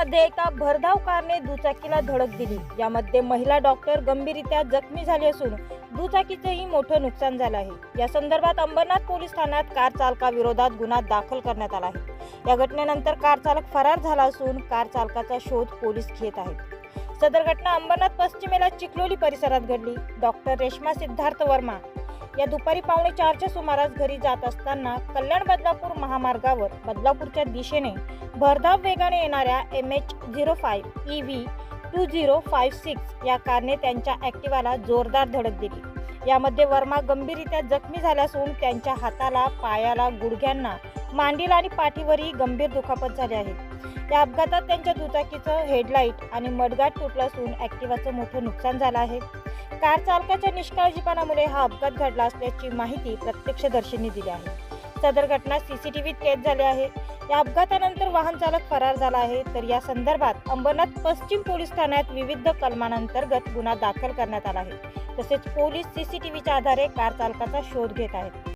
मध्ये एका भरधाव कारने दुचाकीला धडक दिली. यामध्ये महिला डॉक्टर गंभीररित्या जखमी झाली असून दुचाकीचंही मोठं नुकसान झालं आहे. या संदर्भात अंबरनाथ पोलीस ठाण्यात कार चालकाविरोधात गुन्हा दाखल करण्यात आला आहे. या घटनेनंतर कार चालक फरार झाला असून कार चालकाचा शोध पोलीस घेत आहेत. सदर घटना अंबरनाथ पश्चिमेला चिखलोली परिसरात घडली. डॉक्टर रेश्मा सिद्धार्थ वर्मा या दुपारी पावणे चारच्या सुमारास घरी जात असताना कल्याण बदलापूर महामार्गावर बदलापूरच्या दिशेने भरधाव वेगाने येणाऱ्या M H zero five E V two zero five six या कारने त्यांच्या ॲक्टिवाला जोरदार धडक दिली. यामध्ये वर्मा गंभीररित्या जखमी झाल्या असून त्यांच्या हाताला पायाला गुडघ्यांना मांडीला आणि पाठीवरही गंभीर दुखापत झाली आहे. या अपघातात त्यांच्या दुचाकीचं हेडलाईट आणि मडगाठ तुटलं असून ॲक्टिवाचं मोठं नुकसान झालं आहे. कार चालकाच्या निष्काळजीपणामुळे हा अपघात घडला असल्याची माहिती प्रत्यक्षदर्शींनी दिली आहे. सदर घटना सीसीटीव्हीत कैद झाली आहे. या अपघातानंतर वाहन चालक फरार झाला आहे. तर या संदर्भात अंबरनाथ पश्चिम पोलीस ठाण्यात विविध कलमांतर्गत गुन्हा दाखल करण्यात आला आहे. तसेच पोलीस सीसीटीव्हीच्या आधारे कार चालकाचा शोध घेत आहेत.